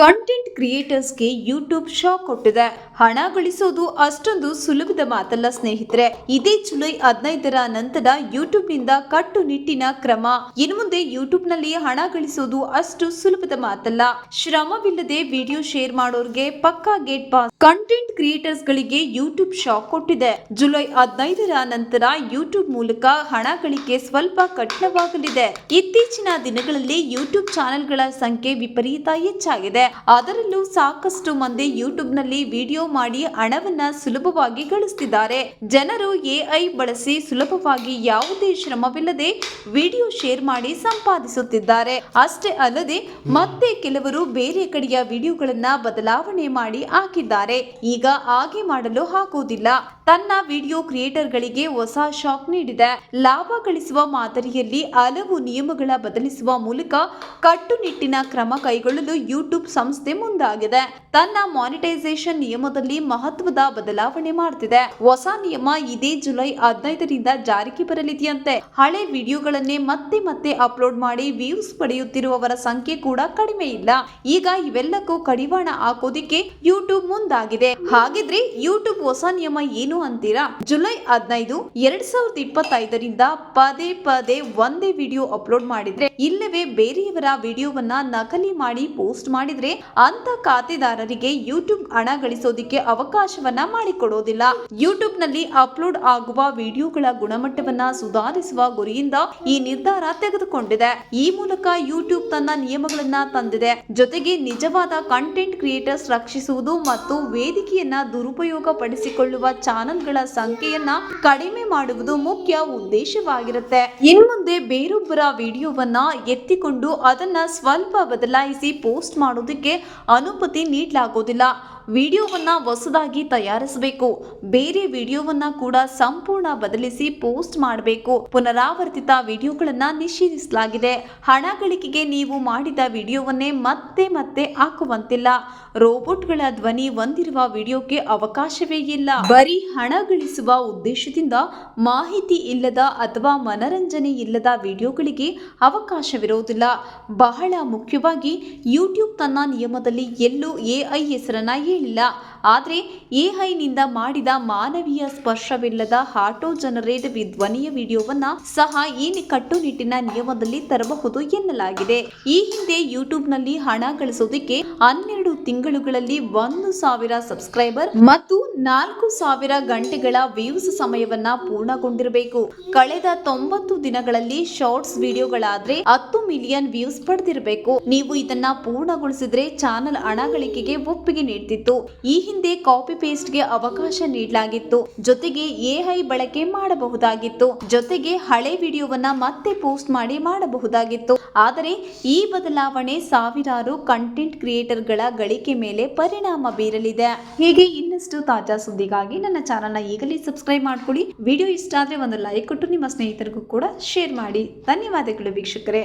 Content ಕ್ರಿಯೇಟರ್ಸ್ಗೆ YouTube shock ಕೊಟ್ಟಿದೆ. ಹಣ ಗಳಿಸೋದು ಅಷ್ಟೊಂದು ಸುಲಭದ ಮಾತಲ್ಲ ಸ್ನೇಹಿತರೆ. ಇದೇ ಜುಲೈ ಹದಿನೈದರ ನಂತರ ಯೂಟ್ಯೂಬ್ನಿಂದ ಕಟ್ಟುನಿಟ್ಟಿನ ಕ್ರಮ. ಇನ್ನು ಮುಂದೆ ಯೂಟ್ಯೂಬ್ನಲ್ಲಿ ಹಣ ಗಳಿಸೋದು ಅಷ್ಟು ಸುಲಭದ ಮಾತಲ್ಲ. ಶ್ರಮವಿಲ್ಲದೆ ವಿಡಿಯೋ ಶೇರ್ ಮಾಡೋರ್ಗೆ ಪಕ್ಕಾ ಗೇಟ್ ಪಾಸ್ ಕಂಟೆಂಟ್ ಕ್ರಿಯೇಟರ್ಸ್ ಗಳಿಗೆ ಯೂಟ್ಯೂಬ್ ಶಾಕ್ ಕೊಟ್ಟಿದೆ. ಜುಲೈ ಹದಿನೈದರ ನಂತರ ಯೂಟ್ಯೂಬ್ ಮೂಲಕ ಹಣ ಗಳಿಕೆ ಸ್ವಲ್ಪ ಕಠಿಣವಾಗಲಿದೆ. ಇತ್ತೀಚಿನ ದಿನಗಳಲ್ಲಿ ಯೂಟ್ಯೂಬ್ ಚಾನೆಲ್ಗಳ ಸಂಖ್ಯೆ ವಿಪರೀತ ಹೆಚ್ಚಾಗಿದೆ. ಅದರಲ್ಲೂ ಸಾಕಷ್ಟು ಮಂದಿ ಯೂಟ್ಯೂಬ್ನಲ್ಲಿ ವಿಡಿಯೋ ಮಾಡಿ ಹಣವನ್ನ ಸುಲಭವಾಗಿ ಗಳಿಸ್ತಿದ್ದಾರೆ. ಜನರು ಎಐ ಬಳಸಿ ಸುಲಭವಾಗಿ ಯಾವುದೇ ಶ್ರಮವಿಲ್ಲದೆ ವಿಡಿಯೋ ಶೇರ್ ಮಾಡಿ ಸಂಪಾದಿಸುತ್ತಿದ್ದಾರೆ. ಅಷ್ಟೇ ಅಲ್ಲದೆ ಮತ್ತೆ ಕೆಲವರು ಬೇರೆ ಕಡೆಯ ವಿಡಿಯೋಗಳನ್ನ ಬದಲಾವಣೆ ಮಾಡಿ ಹಾಕಿದ್ದಾರೆ. ಈಗ ಹಾಗೆ ಮಾಡಲು ಆಗುವುದಿಲ್ಲ. ತನ್ನ ವಿಡಿಯೋ ಕ್ರಿಯೇಟರ್ಗಳಿಗೆ ಹೊಸ ಶಾಕ್ ನೀಡಿದೆ. ಲಾಭ ಗಳಿಸುವ ಮಾದರಿಯಲ್ಲಿ ಹಲವು ನಿಯಮಗಳ ಬದಲಿಸುವ ಮೂಲಕ ಕಟ್ಟುನಿಟ್ಟಿನ ಕ್ರಮ ಕೈಗೊಳ್ಳಲು ಯೂಟ್ಯೂಬ್ ಸಂಸ್ಥೆ ಮುಂದಾಗಿದೆ. ತನ್ನ ಮಾನಿಟೈಸೇಷನ್ ನಿಯಮದಲ್ಲಿ ಮಹತ್ವದ ಬದಲಾವಣೆ ಮಾಡ್ತಿದೆ. ಹೊಸ ನಿಯಮ ಇದೇ ಜುಲೈ ಹದಿನೈದರಿಂದ ಜಾರಿಗೆ ಬರಲಿದೆಯಂತೆ. ಹಳೆ ವಿಡಿಯೋಗಳನ್ನೇ ಮತ್ತೆ ಮತ್ತೆ ಅಪ್ಲೋಡ್ ಮಾಡಿ ವ್ಯೂಸ್ ಪಡೆಯುತ್ತಿರುವವರ ಸಂಖ್ಯೆ ಕೂಡ ಕಡಿಮೆ ಇಲ್ಲ. ಈಗ ಇವೆಲ್ಲಕ್ಕೂ ಕಡಿವಾಣ ಹಾಕೋದಿಕ್ಕೆ ಯೂಟ್ಯೂಬ್ ಮುಂದಾಗಿದೆ. ಹಾಗಿದ್ರೆ ಯೂಟ್ಯೂಬ್ ಹೊಸ ನಿಯಮ ಏನು ಅಂತೀರಾ? ಜುಲೈ ಹದಿನೈದು, ಎರಡ್ ಸಾವಿರದ ಇಪ್ಪತ್ತೈದರಿಂದ ಪದೇ ಪದೇ ಒಂದೇ ವಿಡಿಯೋ ಅಪ್ಲೋಡ್ ಮಾಡಿದ್ರೆ, ಇಲ್ಲವೇ ಬೇರೆಯವರ ವಿಡಿಯೋವನ್ನ ನಕಲಿ ಮಾಡಿ ಪೋಸ್ಟ್ ಮಾಡಿದ್ರೆ ಅಂತ ಖಾತೆದಾರರಿಗೆ ಯೂಟ್ಯೂಬ್ ಹಣ ಗಳಿಸೋದಿಕ್ಕೆ ಅವಕಾಶವನ್ನ ಮಾಡಿಕೊಡೋದಿಲ್ಲ. ಯೂಟ್ಯೂಬ್ನಲ್ಲಿ ಅಪ್ಲೋಡ್ ಆಗುವ ವಿಡಿಯೋಗಳ ಗುಣಮಟ್ಟವನ್ನ ಸುಧಾರಿಸುವ ಗುರಿಯಿಂದ ಈ ನಿರ್ಧಾರ ತೆಗೆದುಕೊಂಡಿದೆ. ಈ ಮೂಲಕ ಯೂಟ್ಯೂಬ್ ತನ್ನ ನಿಯಮಗಳನ್ನ ತಂದಿದೆ. ಜೊತೆಗೆ ನಿಜವಾದ ಕಂಟೆಂಟ್ ಕ್ರಿಯೇಟರ್ಸ್ ರಕ್ಷಿಸುವುದು ಮತ್ತು ವೇದಿಕೆಯನ್ನ ದುರುಪಯೋಗ ಪಡಿಸಿಕೊಳ್ಳುವ ಚಾನೆಲ್ಗಳ ಸಂಖ್ಯೆಯನ್ನ ಕಡಿಮೆ ಮಾಡುವುದು ಮುಖ್ಯ ಉದ್ದೇಶವಾಗಿರುತ್ತೆ. ಇನ್ಮುಂದೆ ಬೇರೊಬ್ಬರ ವಿಡಿಯೋವನ್ನ ಎತ್ತಿಕೊಂಡು ಅದನ್ನ ಸ್ವಲ್ಪ ಬದಲಾಯಿಸಿ ಪೋಸ್ಟ್ ಮಾಡೋದಕ್ಕೆ ಅನುಮತಿ ನೀಡಲಾಗುವುದಿಲ್ಲ. ವಿಡಿಯೋವನ್ನ ಹೊಸದಾಗಿ ತಯಾರಿಸಬೇಕು. ಬೇರೆ ವಿಡಿಯೋವನ್ನ ಕೂಡ ಸಂಪೂರ್ಣ ಬದಲಿಸಿ ಪೋಸ್ಟ್ ಮಾಡಬೇಕು. ಪುನರಾವರ್ತಿತ ವಿಡಿಯೋಗಳನ್ನ ನಿಷೇಧಿಸಲಾಗಿದೆ. ಹಣ ಗಳಿಕೆಗೆ ನೀವು ಮಾಡಿದ ವಿಡಿಯೋವನ್ನೇ ಮತ್ತೆ ಮತ್ತೆ ಹಾಕುವಂತಿಲ್ಲ. ರೋಬೋಟ್ಗಳ ಧ್ವನಿ ಹೊಂದಿರುವ ವಿಡಿಯೋಕ್ಕೆ ಅವಕಾಶವೇ ಇಲ್ಲ. ಬರೀ ಹಣ ಗಳಿಸುವ ಉದ್ದೇಶದಿಂದ ಮಾಹಿತಿ ಇಲ್ಲದ ಅಥವಾ ಮನರಂಜನೆ ಇಲ್ಲದ ವಿಡಿಯೋಗಳಿಗೆ ಅವಕಾಶವಿರುವುದಿಲ್ಲ. ಬಹಳ ಮುಖ್ಯವಾಗಿ ಯೂಟ್ಯೂಬ್ ತನ್ನ ನಿಯಮದಲ್ಲಿ ಎಲ್ಲೂ ಎಐ ಹೆಸರನ್ನ ಹೇಳಿಲ್ಲ ಆದರೆ ಎಐನಿಂದ ಮಾಡಿದ ಮಾನವೀಯ ಸ್ಪರ್ಶವಿಲ್ಲದ ಆಟೋ ಜನರೇಟ್ ಧ್ವನಿಯ ವಿಡಿಯೋವನ್ನ ಸಹ ಈ ಕಟ್ಟುನಿಟ್ಟಿನ ನಿಯಮದಲ್ಲಿ ತರಬಹುದು ಎನ್ನಲಾಗಿದೆ. ಈ ಹಿಂದೆ ಯೂಟ್ಯೂಬ್ನಲ್ಲಿ ಹಣ ಗಳಿಸೋದಕ್ಕೆ ಹನ್ನೆರಡು ತಿಂಗಳುಗಳಲ್ಲಿ ಒಂದು ಸಾವಿರ ಸಬ್ಸ್ಕ್ರೈಬರ್ ಮತ್ತು ನಾಲ್ಕು ಸಾವಿರ ಗಂಟೆಗಳ ವ್ಯೂಸ್ ಸಮಯವನ್ನ ಪೂರ್ಣಗೊಂಡಿರಬೇಕು. ಕಳೆದ ತೊಂಬತ್ತು ದಿನಗಳಲ್ಲಿ ಶಾರ್ಟ್ಸ್ ವಿಡಿಯೋಗಳಾದ್ರೆ ಹತ್ತು ಮಿಲಿಯನ್ ವ್ಯೂಸ್ ಪಡೆದಿರಬೇಕು. ನೀವು ಇದನ್ನ ಪೂರ್ಣಗೊಳಿಸಿದ್ರೆ ಚಾನೆಲ್ ಹಣ ಗಳಿಕೆಗೆ ಒಪ್ಪಿಗೆ ನೀಡ್ತಿತ್ತು. ಈ ಹಿಂದೆ ಕಾಪಿ ಪೇಸ್ಟ್ಗೆ ಅವಕಾಶ ನೀಡಲಾಗಿತ್ತು. ಜೊತೆಗೆ ಎಐ ಬಳಕೆ ಮಾಡಬಹುದಾಗಿತ್ತು. ಜೊತೆಗೆ ಹಳೆ ವಿಡಿಯೋವನ್ನ ಮತ್ತೆ ಪೋಸ್ಟ್ ಮಾಡಿ ಮಾಡಬಹುದಾಗಿತ್ತು. ಆದರೆ ಈ ಬದಲಾವಣೆ ಸಾವಿರಾರು ಕಂಟೆಂಟ್ ಕ್ರಿಯೇಟರ್ಗಳ ಗಳಿಕೆ ಮೇಲೆ ಪರಿಣಾಮ ಬೀರಲಿದೆ. ಹೀಗೆ ಇನ್ನಷ್ಟು ತಾಜಾ ಸುದ್ದಿಗಾಗಿ ನನ್ನ ಚಾನಲ್ನ ಈಗಲೇ ಸಬ್ಸ್ಕ್ರೈಬ್ ಮಾಡ್ಕೊಳ್ಳಿ. ವಿಡಿಯೋ ಇಷ್ಟ ಆದರೆ ಒಂದು ಲೈಕ್ ಕೊಟ್ಟು ನಿಮ್ಮ ಸ್ನೇಹಿತರಿಗೂ ಕೂಡ ಶೇರ್ ಮಾಡಿ. ಧನ್ಯವಾದಗಳು ವೀಕ್ಷಕರೇ.